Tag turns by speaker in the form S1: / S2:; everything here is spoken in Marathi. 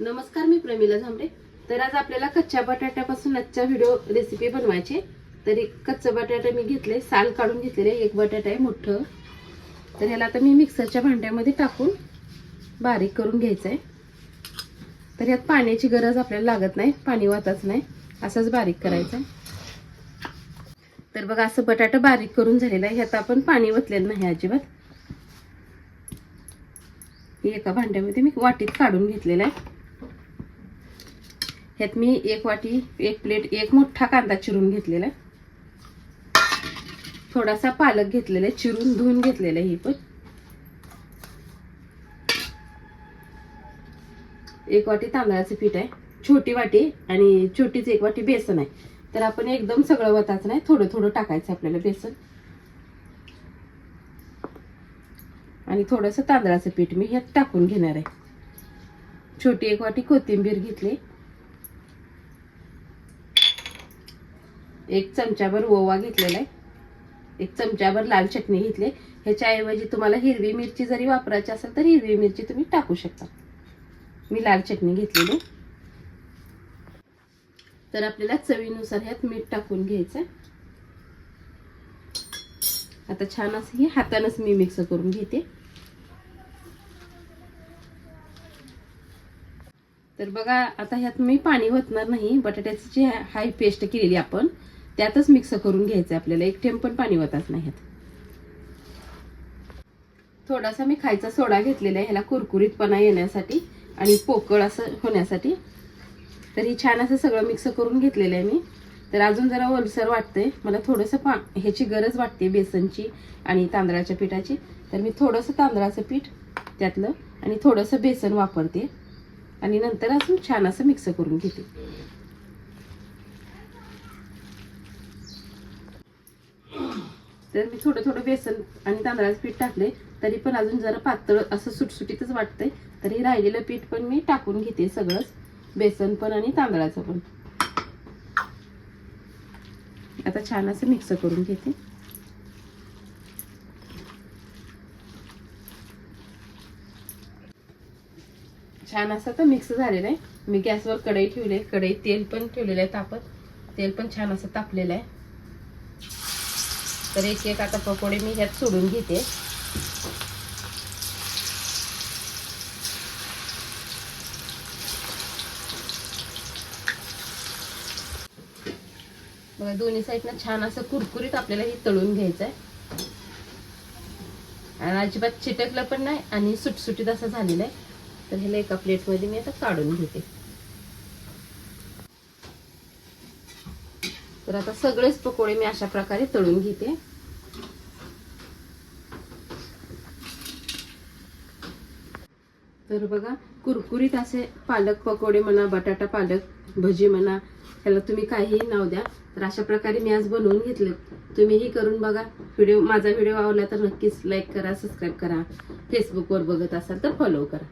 S1: नमस्कार मी प्रमिला झांबरे. तर आज आपल्याला कच्च्या बटाट्यापासून आजच्या व्हिडिओ रेसिपी बनवायची तरी कच्चं बटाटा मी घेतले साल काढून घेतलेले एक बटाटा आहे मोठं. तर ह्याला आता मी मिक्सरच्या भांड्यामध्ये टाकून बारीक करून घ्यायचं आहे तर ह्यात पाण्याची गरज आपल्याला लागत नाही पाणी वाचाच नाही. असंच बारीक करायचं आहे तर बघा असं बटाटा बारीक करून झालेलं आहे. ह्यात आपण पाणी वतलेलं नाही अजिबात. हे एका भांड्यामध्ये मी वाटीत काढून घेतलेलं आहे. ह्यात मी एक वाटी एक प्लेट एक मोठा कांदा चिरून घेतलेला आहे. थोडासा पालक घेतलेला आहे चिरून धुवून घेतलेला आहे ही पण. एक वाटी तांदळाचं पीठ आहे छोटी वाटी आणि छोटीच एक वाटी बेसन आहे. तर आपण एकदम सगळं वताच नाही थोडं थोडं टाकायचं आपल्याला बेसन. आणि थोडंसं तांदळाचं पीठ मी ह्यात टाकून घेणार आहे. छोटी एक वाटी कोथिंबीर घेतली. एक चमच्यावर ओवा घेतलेला आहे. एक चमच्यावर लाल चटणी घेतली ह्याच्याऐवजी तुम्हाला हिरवी मिरची जरी वापरायची असेल तर हिरवी मिरची तुम्ही टाकू शकता. मी लाल चटणी घेतलेली तर आपल्याला चवीनुसार ह्यात मीठ टाकून घ्यायचं आता छान असं हे हातानच मी मिक्स करून घेते. तर बघा आता ह्यात मी पाणी ओतणार नाही. बटाट्याची जी हाय पेस्ट केलेली आपण त्यातच मिक्स करून घ्यायचं आपल्याला. एक थेंब पण पाणी ओताच नाही थोडासा मी खायचा सोडा घेतलेला आहे ह्याला कुरकुरीतपणा येण्यासाठी आणि पोकळ असं होण्यासाठी. तर ही छान असं सगळं मिक्स करून घेतलेलं आहे मी. तर अजून जरा ओलसर वाटतंय. मला थोडंसं पा ह्याची गरज वाटते बेसनची आणि तांदळाच्या पिठाची. तर मी थोडंसं तांदळाचं पीठ त्यातलं आणि थोडंसं बेसन वापरते. आणि नंतर असं छान असं मिक्स करून घेते. तर मी थोडं थोडं बेसन आणि तांदळाचं पीठ टाकले तरी पण अजून जरा पातळ असं सुटसुटीतच वाटतंय. तरी राहिलेलं पीठ पण मी टाकून घेते सगळंच. बेसन पण आणि तांदळाचं पण. आता छान असं मिक्स करून घेते. छान असं तर मिक्स झालेलं आहे. मी गॅसवर कढई ठेवली आहे. कढई तेल पण ठेवलेलं आहे तापत. तेल पण छान असं तापलेलं आहे. तर एक एक आता पकोडे मी ह्यात सोडून घेते. बघा दोन्ही साईडनं छान असं कुरकुरीत आपल्याला हे तळून घ्यायचं आहे आणि अजिबात चिटकलं पण नाही आणि सुटसुटीत असं झालेलं आहे. तर ह्याला एका प्लेटमध्ये मी आता काढून घेते. तर आता सगळेच पकोडे मी अशा प्रकारे तळून घेते. तर बघा कुरकुरीत असे पालक पकोडे म्हणा बटाटा पालक भजी म्हणा ह्याला तुम्ही काहीही नाव द्या. तर अशा प्रकारे मी आज बनवून घेतले तुम्हीही करून बघा. व्हिडिओ माझा व्हिडिओ आवडला तर नक्कीच लाईक करा सबस्क्राईब करा. फेसबुकवर बघत असाल तर फॉलो करा.